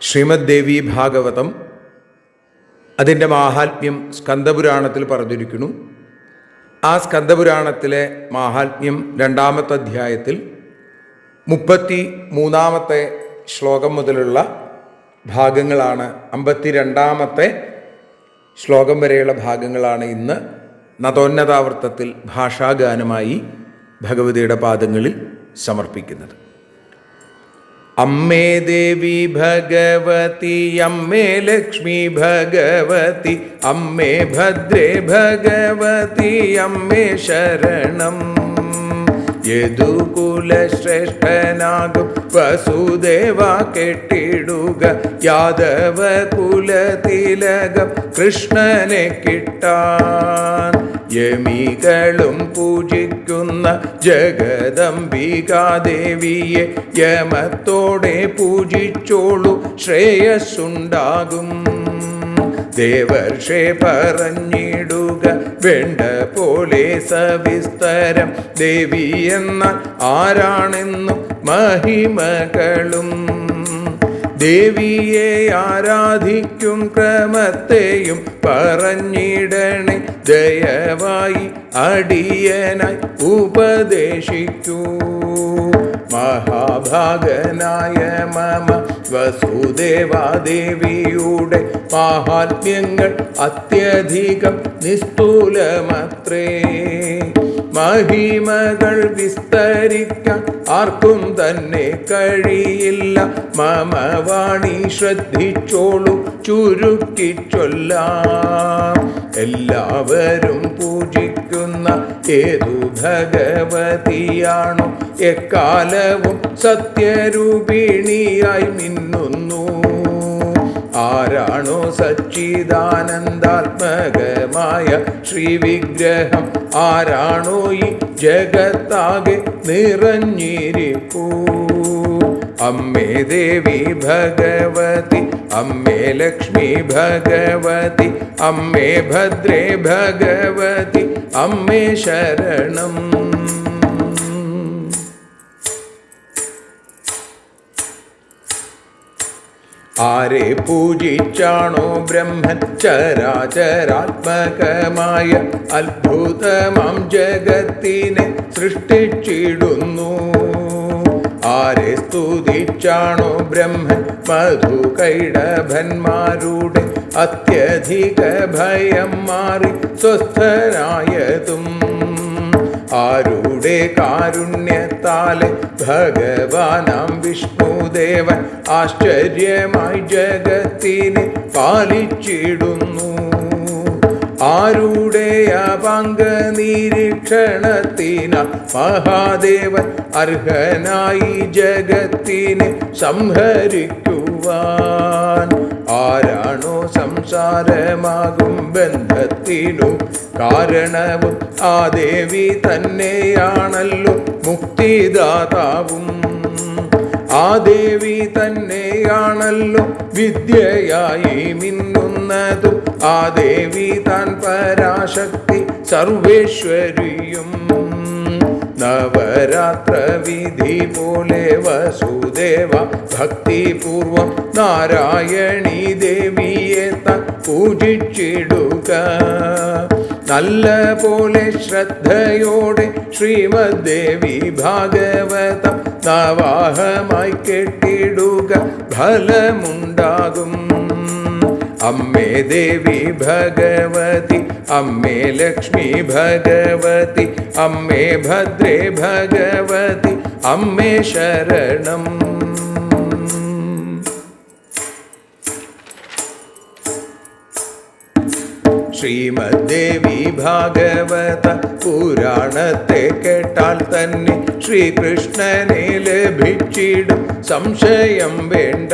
ശ്രീമദ് ദേവി ഭാഗവതം അതിന്റെ മാഹാത്മ്യം സ്കന്ദപുരാണത്തിൽ പറഞ്ഞിരിക്കുന്നു. ആ സ്കന്ദപുരാണത്തിലെ മാഹാത്മ്യം രണ്ടാമത്തെ അധ്യായത്തിൽ മുപ്പത്തി മൂന്നാമത്തെ ശ്ലോകം മുതലുള്ള ഭാഗങ്ങളാണ്. അമ്പത്തി രണ്ടാമത്തെ ശ്ലോകം വരെയുള്ള ഭാഗങ്ങളാണ് ഇന്ന് നതോന്നതാവൃത്തത്തിൽ ഭാഷാഗാനമായി ഭഗവതിയുടെ പാദങ്ങളിൽ സമർപ്പിക്കുന്നത്. അമ്മേ ദേവി ഭഗവതി അമ്മേ ലക്ഷ്മി ഭഗവതി അമ്മേ ഭദ്രേ ഭഗവതി അമ്മേ ശരണം. യദുകുലശ്രേഷ്ഠനാകും വസുദേവ കെട്ടിടുക യാദവ കുലതിലകം കൃഷ്ണനെ കിട്ടാൻ. യമികളും പൂജിക്കുന്ന ജഗദംബികാദേവിയെ യമത്തോടെ പൂജിച്ചോളു ശ്രേയസ്സുണ്ടാകും. ദേവർഷേ പറഞ്ഞിടുക വേണ്ട പോലെ സവിസ്തരം. ദേവി എന്ന ആരാണെന്നും മഹിമകളും ദേവിയെ ആരാധിക്കും ക്രമത്തെയും പറഞ്ഞിടണേ. ദയവായി അടിയനായി ഉപദേശിക്കൂ. മഹാഭാഗനായ മമ വസുദേവാദേവിയുടെ മാഹാത്മ്യങ്ങൾ അത്യധികം നിസ്തൂലമത്രേ. മഹിമകൾ വിസ്തരിക്കാൻ ആർക്കും തന്നെ കഴിയില്ല. മമവാണി ശ്രദ്ധിച്ചോളൂ ചുരുക്കിച്ചൊല്ല ചൊല്ലാം. എല്ലാവരും പൂജിക്കുന്ന ഏതു ഭഗവതിയാണോ? എക്കാലവും സത്യരൂപിണിയായി മിന്നുന്നു. ആരാണോ സച്ചിദാനന്ദാത്മകമായ ശ്രീവിഗ്രഹം? ആരാണോ ഈ ജഗത്താകെ നിറഞ്ഞിരിപ്പൂ? അമ്മേ ദേവി ഭഗവതി അമ്മേ ലക്ഷ്മി ഭഗവതി അമ്മേ ഭദ്രേ ഭഗവതി അമ്മേ ശരണം. ആരെ പൂജിച്ചാണോ ബ്രഹ്മചരാചരാത്മകമായ അത്ഭുതമാം ജഗത്തിനെ സൃഷ്ടിച്ചിടുന്നു? ആരെ സ്തുതിച്ചാണോ ബ്രഹ്മൻ മധുകൈടഭന്മാരുടെ അത്യധിക ഭയം മാറി സ്വസ്ഥനായതും? ആരുടെ കാരുണ്യത്താലെ ഭഗവാനാം വിഷ്ണുദേവൻ ആശ്ചര്യമായി ജഗത്തിനെ പാലിച്ചിടുന്നു? ആരുടെ അപങ്ക നിരീക്ഷണത്തിന മഹാദേവൻ അർഹനായി ജഗത്തിനെ സംഹരിക്കുവാൻ ആരാണോ സംസാരമാകും ബന്ധത്തിനു കാരണവും ആ ദേവി തന്നെയാണല്ലോ മുക്തിദാതാവും. ആ ദേവി തന്നെയാണല്ലോ വിദ്യയായി മിന്നുന്നതും. ആ ദേവി താൻ പരാശക്തി സർവേശ്വരിയും. നവരാത്ര വിധി പോലെ വസുദേവ ഭക്തിപൂർവം നാരായണി ദേവിയെ ത പൂജിച്ചിടുക. നല്ല പോലെ ശ്രദ്ധയോടെ ശ്രീമദ് ദേവി ഭാഗവതം നവാഹമായി കെട്ടിടുക ഫലമുണ്ടാകും. അമ്മേ ദേവി ഭഗവതി അമ്മേ ലക്ഷ്മി ഭഗവതി അമ്മേ ഭദ്രേ ഭഗവതി അമ്മേ ശരണം. ശ്രീമദ്ദേവി ഭാഗവത പുരാണത്തെ കേട്ടാൽ തന്നെ ശ്രീകൃഷ്ണനെ ലഭിച്ചിടും. സംശയം വേണ്ട.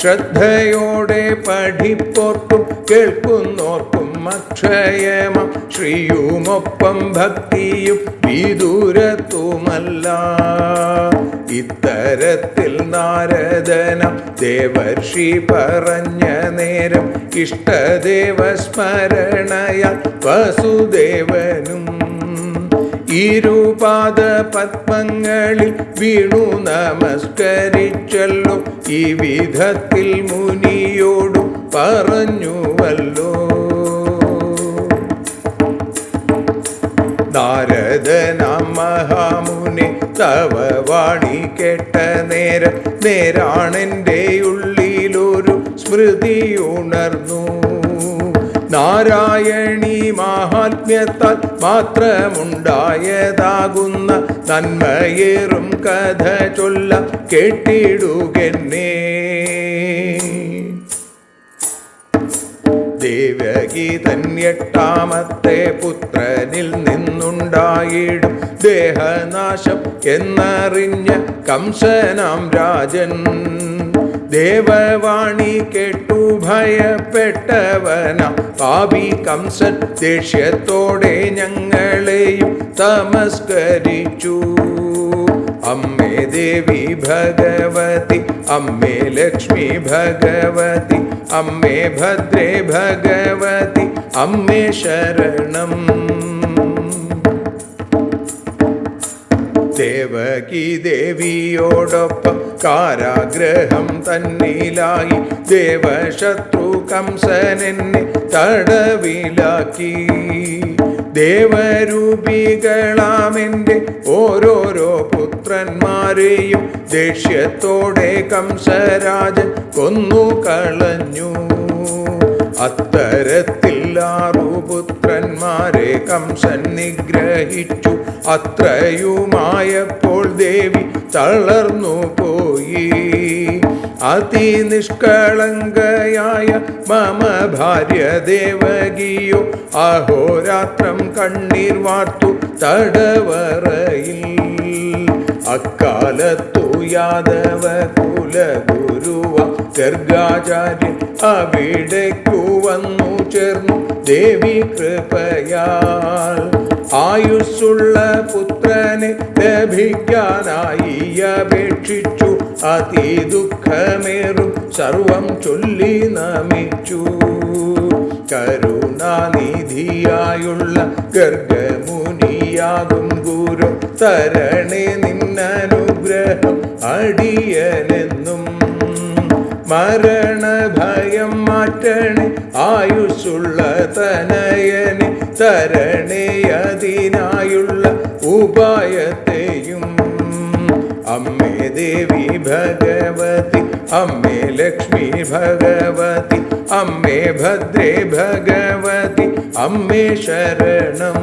ശ്രദ്ധയോടെ പഠിപ്പോർക്കും കേൾക്കുന്നോർക്കും അക്ഷയമം. ശ്രീയുമൊപ്പം ഭക്തിയും വിദൂരത്തുമല്ല. ഇത്തരത്തിൽ നാരദന ദേവർഷി പറഞ്ഞ നേരം ഇഷ്ടദേവ സ്മരണയ വസുദേവനും ഇരുപാദ പത്മങ്ങളിൽ വീണു നമസ്കരിച്ചല്ലോ. ഈ വിധത്തിൽ മുനിയോടു പറഞ്ഞുവല്ലോ. നാരദനാം മഹാമുനി തവ വാണി കേട്ട നേരം നേരാണെന്റെ ഉള്ളിലൊരു സ്മൃതി ഉണർന്നു. നാരായണി മാഹാത്മ്യത്താൽ മാത്രമുണ്ടായതാകുന്ന നന്മയേറും കഥ ചൊല്ല കേട്ടിടുകെന്നേ. ദേവകി തന്നെട്ടാമത്തെ പുത്രനിൽ നിന്നുണ്ടായിടും ദേഹനാശം എന്നറിഞ്ഞ കംസനാം രാജൻ. ദേവവാണി കേട്ടു ഭയപ്പെട്ടവന പാപി കംസൻ ദേഷ്യത്തോടെ ഞങ്ങളെയും തമസ്കരിച്ചു। അമ്മേ ദേവി ഭഗവതി അമ്മേ ലക്ഷ്മി ഭഗവതി അമ്മേ ഭദ്രേ ഭഗവതി അമ്മേ ശരണം। ദേവകി ദേവിയോടൊപ്പം കാരാഗ്രഹം തന്നിലായി. ദേവശത്രു കംസനെന്നെ തടവിലാക്കി. ദേവരൂപികളാമെന്റെ ഓരോരോ പുത്രന്മാരെയും ദേഷ്യത്തോടെ കംസരാജൻ കൊന്നു കളഞ്ഞു അത്തരത്തിൽ കംസൻ നിഗ്രഹിച്ചു അത്രയുമായപ്പോൾ ദേവി തളർന്നു പോയി. അതിനിഷ്കളങ്കയായ മമ ഭാര്യ ദേവകിയോ അഹോരാത്രം കണ്ണീർ വാർത്തു തടവറയിൽ. അക്കാലത്തു യാദവ കുലഗുരുവ ഗർഗാചാര്യൻ അവിടേക്കു വന്നു ചേർന്നു ദേവി കൃപയാൽ. ആയുസ്സുള്ള പുത്രനെ ലഭിക്കാനായി അപേക്ഷിച്ചു അതി ദുഃഖമേറും സർവം ചൊല്ലി നമിച്ചു. കരുണാനിധിയായുള്ള ഗർഗമുനിയാകും ഗുരു തരണേ നിന്നനുഗ്രഹം അടിയനെന്നും മരണഭയം മാറ്റണേ ആയുസ്സുള്ള തനയനെ തരണേ അതിനായുള്ള ഉപായത്തെയും അമ്മേ ദേവി ഭഗവതി അമ്മേ ലക്ഷ്മി ഭഗവതി അമ്മേ ഭദ്രേ ഭഗവതി അമ്മേ ശരണം.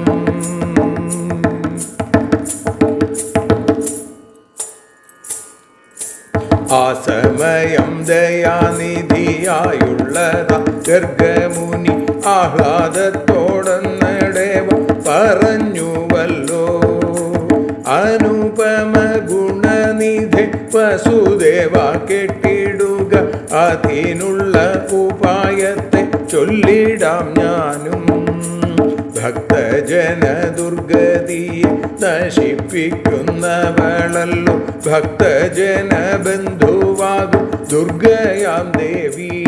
സമയം ദയാനിധിയായുള്ളതാ. ഗർഗമുനി ആഹ്ലാദത്തോടന്നടേവ പറഞ്ഞുവല്ലോ. അനുപമ ഗുണനിധി വസുദേവ കെട്ടിടുക. അതിനുള്ള ഉപായത്തെ ചൊല്ലിടാം ഞാനും. ഭക്തജന ദുർഗതിയെ നശിപ്പിക്കുന്നവളല്ലോ. ഭക്തജന ബന്ധുവാകും ദുർഗയാം ദേവി.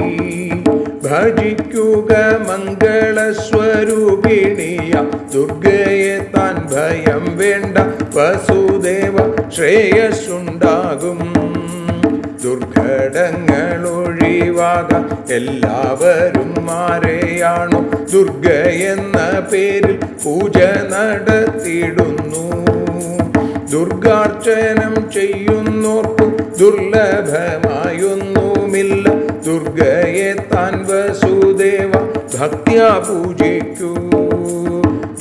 ഭജിക്കുക മംഗളസ്വരൂപിണിയ. ദുർഗയെ താൻ ഭയം വേണ്ട. വസുദേവ ശ്രേയസ്സുണ്ടാകും. ദുർഘടങ്ങൾ ഒഴിവാകാം എല്ലാവരും മാരെയാണോ. ദുർഗ എന്ന പേരിൽ പൂജ നടത്തിയിടുന്നു. ദുർഗാർച്ചനം ചെയ്യുന്നോർക്കും ദുർലഭമായൊന്നുമില്ല. ദുർഗയെ താൻ വസുദേവ ഭക്ത്യാ പൂജിക്കൂ.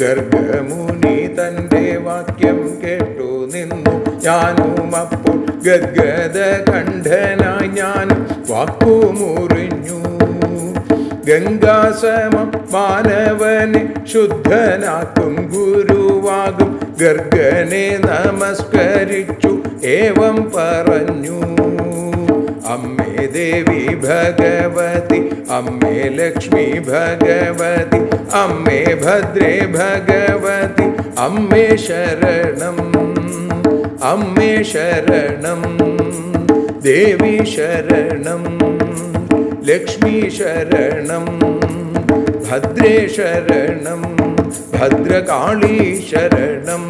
ഗർഗമുനി തന്റെ വാക്യം കേട്ടു നിന്നു. ഞാനും അപ്പോൾ ഗദ്ഗത കണ്ഠനായി ഞാനും വാക്കുമുറിഞ്ഞു. ഗംഗാസമം മാനവനെ ശുദ്ധനാക്കും ഗുരുവാകും. ഗർഗനെ നമസ്കരിച്ചു ഏവം പറഞ്ഞു. അമ്മേ ദേവി ഭഗവതി അമ്മേ ലക്ഷ്മി ഭഗവതി അമ്മേ ഭദ്രേ ഭഗവതി അമ്മേ ശരണം അമ്മേ ശരണം ദേവി ശരണം ലക്ഷ്മി ശരണം ഭദ്രേ ശരണം ഭദ്രകാളി ശരണം